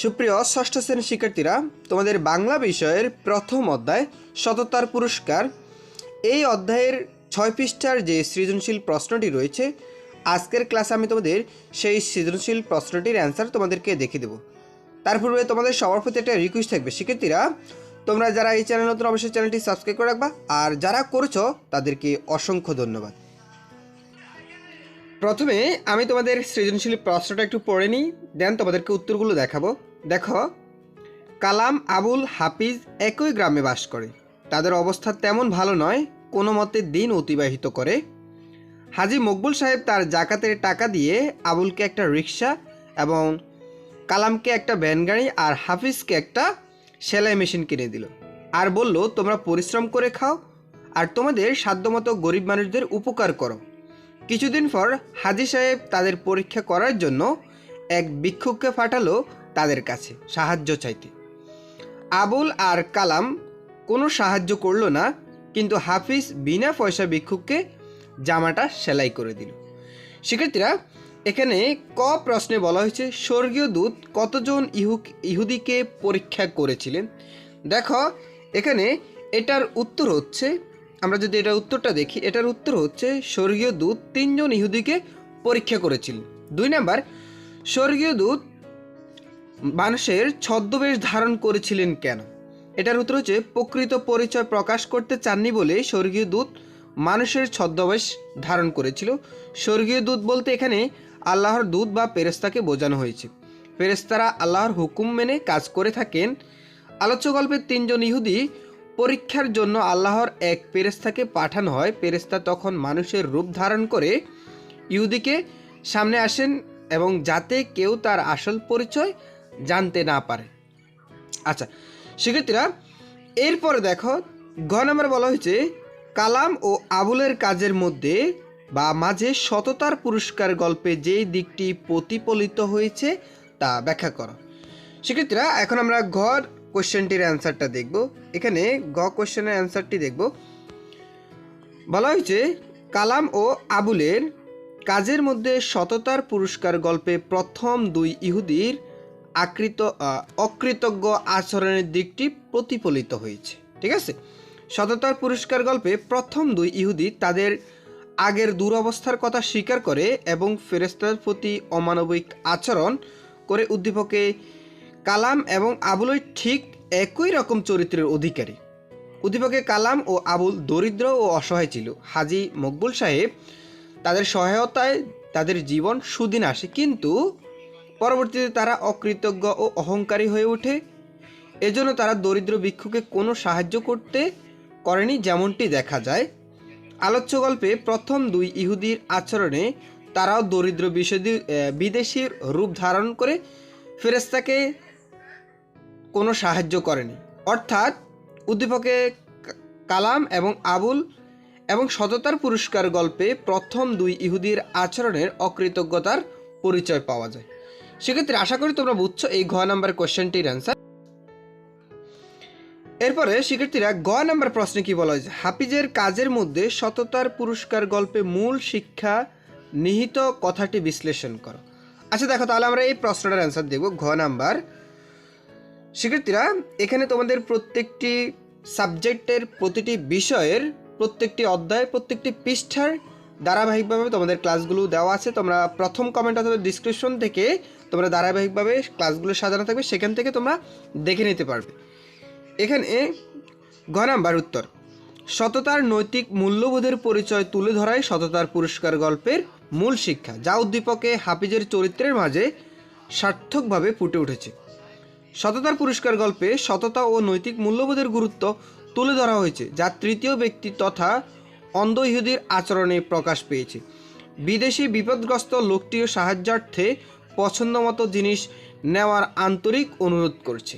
সুপ্রিয় ষষ্ঠ শ্রেণির শিক্ষার্থীরা, তোমাদের বাংলা বিষয়ের প্রথম অধ্যায় সততার পুরস্কার। এই অধ্যায়ের ছয় পৃষ্ঠার যে সৃজনশীল প্রশ্নটি রয়েছে, আজকের ক্লাসে আমি তোমাদের সেই সৃজনশীল প্রশ্নটির অ্যান্সার তোমাদেরকে দেখিয়ে দেবো। তার পূর্বে তোমাদের সবার প্রতি একটা রিকোয়েস্ট থাকবে। শিক্ষার্থীরা, তোমরা যারা এই চ্যানেল নতুন, অবশ্যই চ্যানেলটি সাবস্ক্রাইব করে রাখবা। আর যারা করছ, তাদেরকে অসংখ্য ধন্যবাদ। প্রথমে আমি তোমাদের সৃজনশীল প্রশ্নটা একটু পড়ে নিই, দেন তোমাদেরকে উত্তরগুলো দেখাবো। দেখো, কালাম আবুল হাফিজ একই গ্রামে বাস করে। তাদের অবস্থা তেমন ভালো নয়, কোনো মতে দিন অতিবাহিত করে। হাজি মকবুল সাহেব তার জাকাতের টাকা দিয়ে আবুলকে একটা রিক্সা এবং কালামকে একটা ভ্যান গাড়ি আর হাফিজকে একটা সেলাই মেশিন কিনে দিল। আর বলল, তোমরা পরিশ্রম করে খাও, আর তোমাদের সাধ্যমতো গরিব মানুষদের উপকার করো। কিছুদিন পর হাজি সাহেব তাদের পরীক্ষা করার জন্য এক ভিক্ষুককে পাঠালো তাদের কাছে, সাহায্য চাইতে। আবুল আর কালাম কোনো সাহায্য করল না, কিন্তু হাফিজ বিনা পয়সা ভিক্ষুককে জামাটা সেলাই করে দিল। শিক্ষার্থীরা, এখানে ক প্রশ্নে বলা হয়েছে, স্বর্গীয় দূত কতজন ইহুক, ইহুদিকে পরীক্ষা করেছিলেন? দেখো, এখানে এটার উত্তর হচ্ছে আমরা যদি এটার উত্তরটা দেখি, এটার উত্তর হচ্ছে স্বর্গীয় দূত তিনজন ইহুদিকে পরীক্ষা করেছিলেন দুই নাম্বার, স্বর্গীয় দূত মানুষের ছদ্মবেশ ধারণ করেছিলেন কেন? এটার উত্তর হচ্ছে, প্রকৃত পরিচয় প্রকাশ করতে চাননি বলে স্বর্গীয় দূত মানুষের ছদ্মবেশ ধারণ করেছিল। স্বর্গীয় দূত বলতে এখানে আল্লাহর দূত বা পেরেস্তাকে বোঝানো হয়েছে। ফেরেস্তারা আল্লাহর হুকুম মেনে কাজ করে থাকেন। আলোচ্য গল্পের তিনজন ইহুদি পরীক্ষার জন্য আল্লাহর এক পেরেস্তাকে পাঠানো হয়। পেরেস্তা তখন মানুষের রূপ ধারণ করে ইহুদিকে সামনে আসেন এবং যাতে কেউ তার আসল পরিচয় জানতে না পারে। আচ্ছা শিক্ষার্থীরা, এরপরে দেখো ঘ নাম্বার বলা হয়েছে, কালাম ও আবুলের কাজের মধ্যে বা মাঝে সততার পুরস্কার গল্পে যেই দিকটি প্রতিফলিত হয়েছে তা ব্যাখ্যা করো। শিক্ষার্থীরা, এখন আমরা ঘর কোশ্চেনটির অ্যান্সারটা দেখব। এখানে গ কোশ্চেনের অ্যান্সারটি দেখব। বলা হয়েছে, কালাম ও আবুলের কাজের মধ্যে সততার পুরস্কার গল্পে প্রথম দুই ইহুদির আকৃত অকৃতজ্ঞ আচরণের দিকটি প্রতিফলিত হয়েছে। ঠিক আছে? সততার পুরস্কার গল্পে প্রথম দুই ইহুদি তাদের আগের দুরবস্থার কথা স্বীকার করে এবং ফেরেস্তার প্রতি অমানবিক আচরণ করে উদ্দীপকে কালাম এবং আবুলই ঠিক একই রকম চরিত্রের অধিকারী। উদ্দীপকে কালাম ও আবুল দরিদ্র ও অসহায় ছিল। হাজি মকবুল সাহেব তাদের সহায়তায় তাদের জীবন সুদিন আসে। কিন্তু পরবর্তীতে তারা অকৃতজ্ঞ ও অহংকারী হয়ে ওঠে। এজন্য তারা দরিদ্র ভিক্ষুকে কোনো সাহায্য করতে করেনি যেমনটি দেখা যায়। আলোচ্য গল্পে প্রথম দুই ইহুদির আচরণে তারাও দরিদ্র বিদেশির রূপ ধারণ করে ফেরেস্তাকে কোনো সাহায্য করেনি। অর্থাৎ উদ্দীপকে কালাম এবং আবুল এবং সততার পুরস্কার গল্পে প্রথম দুই ইহুদির আচরণের অকৃতজ্ঞতার পরিচয় পাওয়া যায়। সেক্ষেত্রে আশা করি তোমরা বুঝছ এই ঘ নাম্বার কোশ্চেনটির অ্যান্সার। এরপরে শিক্ষার্থীরা গ নাম্বার প্রশ্নে কি বলা হয়েছে? হাফিজের কাজের মধ্যে সততার পুরস্কার গল্পে মূল শিক্ষা নিহিত কথাটি বিশ্লেষণ করো। আচ্ছা দেখো তাহলে আমরা এই প্রশ্নটার অ্যান্সার দেব ঘ নাম্বার শিক্ষার্থীরা, এখানে তোমাদের প্রত্যেকটি সাবজেক্টের প্রতিটি বিষয়ের প্রত্যেকটি অধ্যায় প্রত্যেকটি পৃষ্ঠার ধারাবাহিকভাবে তোমাদের ক্লাসগুলো দেওয়া আছে। তোমরা প্রথম কমেন্ট অথবা ডিসক্রিপশন থেকে তোমরা ধারাবাহিকভাবে ক্লাসগুলো সাজানো থাকবে, সেখান থেকে তোমরা দেখে নিতে পারবে। এখানে ঘ নাম্বার উত্তর। সততার নৈতিক মূল্যবোধের পরিচয় তুলে ধরাই সততার পুরস্কার গল্পের মূল শিক্ষা, যা উদ্দীপকে হাফিজের চরিত্রের মাঝে সার্থকভাবে ফুটে উঠেছে। সততার পুরস্কার গল্পে সততা ও নৈতিক মূল্যবোধের গুরুত্ব তুলে ধরা হয়েছে, যা তৃতীয় ব্যক্তি তথা অন্ধ ইহুদির আচরণে প্রকাশ পেয়েছে। বিদেশি বিপদগ্রস্ত লোকটিও সাহায্যার্থে পছন্দমতো জিনিস নেওয়ার আন্তরিক অনুরোধ করছে।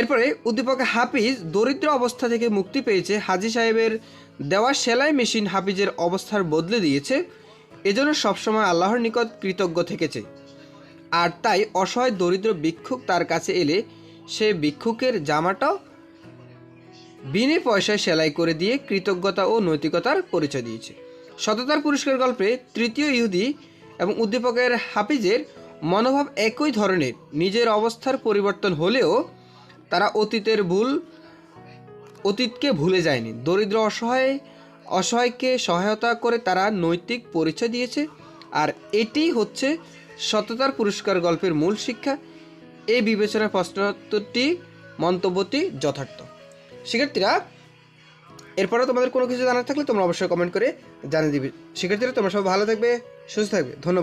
এরপরে উদ্দীপক হাফিজ দরিদ্র অবস্থা থেকে মুক্তি পেয়েছে। হাজি সাহেবের দেওয়া সেলাই মেশিন হাফিজের অবস্থার বদলে দিয়েছে। এজন্য সবসময় আল্লাহর নিকট কৃতজ্ঞ থেকেছে। আর তাই অসহায় দরিদ্র ভিক্ষুক তার কাছে এলে সে ভিক্ষুকের জামাটাও বিনে পয়সায় সেলাই করে দিয়ে কৃতজ্ঞতা ও নৈতিকতার পরিচয় দিয়েছে। সততার পুরস্কার গল্পে তৃতীয় ইহুদি এবং উদ্দীপকের হাফিজের মনোভাব একই ধরনের। নিজের অবস্থার পরিবর্তন হলেও তারা অতীতের ভুল, অতীতকে ভুলে যায়নি। দরিদ্র অসহায়, অসহায়কে সহায়তা করে তারা নৈতিক পরিচয় দিয়েছে। আর এটি হচ্ছে সততার পুরস্কার গল্পের মূল শিক্ষা, এই বিবেচনার প্রশ্নোত্তরটি, মন্তব্যটি যথার্থ। শিক্ষার্থীরা, এরপরেও তোমাদের কোনো কিছু জানার থাকলে তোমরা অবশ্যই কমেন্ট করে জানিয়ে দিবে। শিক্ষার্থীরা, তোমরা সব ভালো থাকবে, সুস্থ থাকবে। ধন্যবাদ।